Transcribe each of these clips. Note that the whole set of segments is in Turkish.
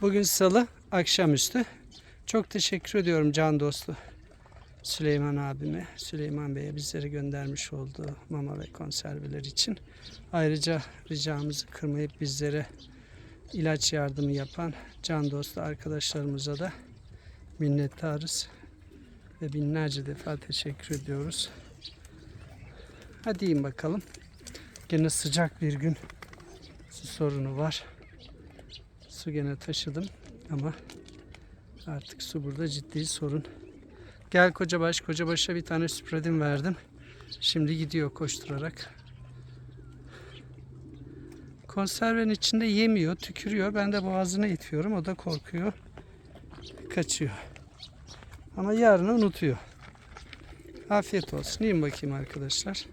Bugün salı akşamüstü. Çok teşekkür ediyorum can dostu Süleyman abime, Süleyman Bey'e bizlere göndermiş olduğu mama ve konserveler için. Ayrıca ricamızı kırmayıp bizlere ilaç yardımı yapan can dostu arkadaşlarımıza da minnettarız. Ve binlerce defa teşekkür ediyoruz. Hadi yiyin bakalım. Gene sıcak bir gün. Sorunu var. Su gene taşıdım ama artık su burada ciddi sorun. Gel Kocabaş, Kocabaş'a bir tane spreadin verdim. Şimdi gidiyor koşturarak. Konservenin içinde yemiyor, tükürüyor. Ben de boğazına itiyorum. O da korkuyor. Kaçıyor. Ama yarını unutuyor. Afiyet olsun. Yiyin bakayım arkadaşlar.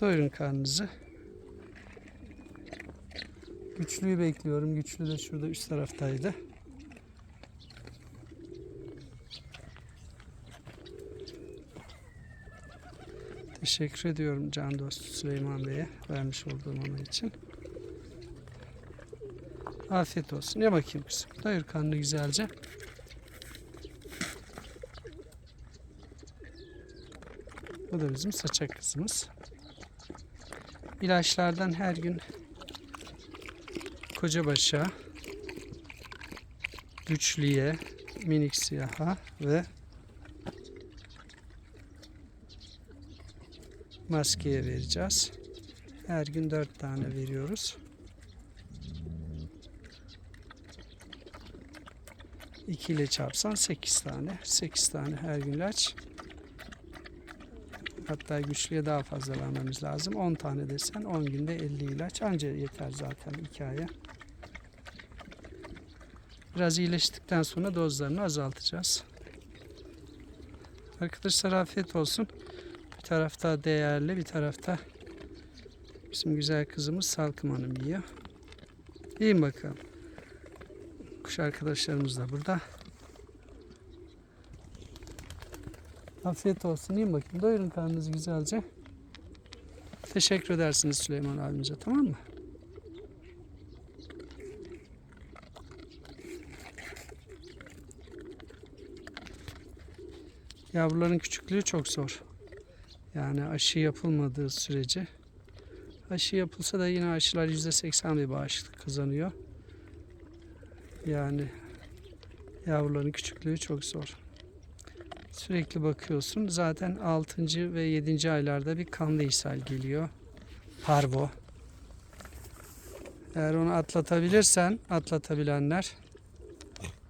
Doyurun karnınızı. Güçlüyü bekliyorum. Güçlü de şurada üst taraftaydı. Teşekkür ediyorum can dostu Süleyman Bey'e vermiş olduğum onun için. Afiyet olsun. Ye bakayım kızım. Doyur karnını güzelce. Bu da bizim saçak kızımız. İlaçlardan her gün Kocabaş'a, Güçlü'ye, Minik Siyah'a ve maskeye vereceğiz. Her gün dört tane veriyoruz. İki ile çarpsan sekiz tane. Sekiz tane her gün ilaç. Hatta güçlüye daha fazla vermemiz lazım. 10 tane desen 10 günde 50 ilaç anca yeter zaten hikaye. Biraz iyileştikten sonra dozlarını azaltacağız. Arkadaşlar afiyet olsun. Bir tarafta değerli bir tarafta bizim güzel kızımız Salkım Hanım yiyor. Yiyin bakalım. Kuş arkadaşlarımız da burada. Afiyet olsun. Yiyin bakayım. Doyurun karnınızı güzelce. Teşekkür edersiniz Süleyman abimize tamam mı? Yavruların küçüklüğü çok zor. Yani aşı yapılmadığı sürece aşı yapılsa da yine aşılar %80 bir bağışıklık kazanıyor. Yani yavruların küçüklüğü çok zor. Sürekli bakıyorsun. Zaten 6. ve 7. aylarda bir kanlı ishal geliyor. Parvo. Eğer onu atlatabilirsen, atlatabilenler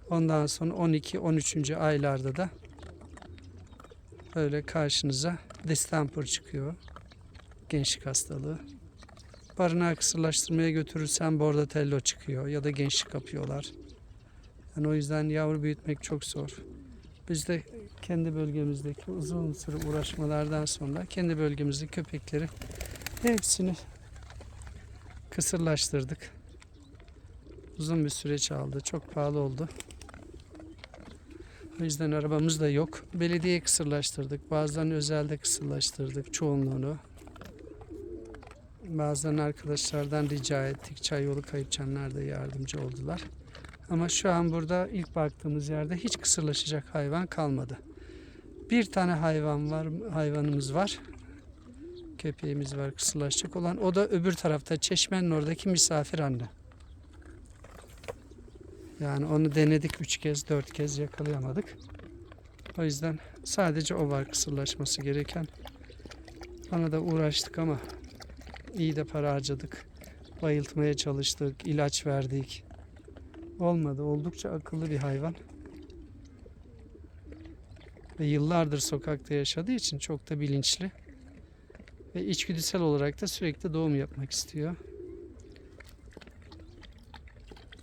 ondan sonra 12. 13. aylarda da böyle karşınıza distemper çıkıyor. Gençlik hastalığı. Barınağı kısırlaştırmaya götürürsen bordatello çıkıyor ya da gençlik kapıyorlar. Yani o yüzden yavru büyütmek çok zor. Biz de kendi bölgemizdeki uzun süre uğraşmalardan sonra kendi bölgemizdeki köpekleri hepsini kısırlaştırdık. Uzun bir süreç aldı. Çok pahalı oldu. O yüzden arabamız da yok. Belediye kısırlaştırdık. Bazen özelde kısırlaştırdık çoğunluğunu. Bazen arkadaşlardan rica ettik. Çay yolu kayıpçanlar da yardımcı oldular. Ama şu an burada ilk baktığımız yerde hiç kısırlaşacak hayvan kalmadı. Bir tane hayvan var, hayvanımız var. Köpeğimiz var kısırlaşacak olan. O da öbür tarafta çeşmenin oradaki misafir anne. Yani onu denedik üç kez, dört kez yakalayamadık. O yüzden sadece o var kısırlaşması gereken. Ona da uğraştık ama iyi de para harcadık. Bayıltmaya çalıştık, ilaç verdik. Olmadı. Oldukça akıllı bir hayvan. Ve yıllardır sokakta yaşadığı için çok da bilinçli. Ve içgüdüsel olarak da sürekli doğum yapmak istiyor.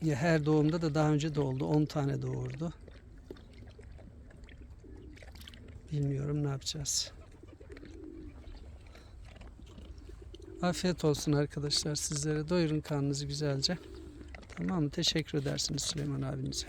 Ya her doğumda da daha önce doğuldu. 10 tane doğurdu. Bilmiyorum ne yapacağız. Afiyet olsun arkadaşlar sizlere. Doyurun karnınızı güzelce. Tamam mı? Teşekkür edersiniz Süleyman abinize.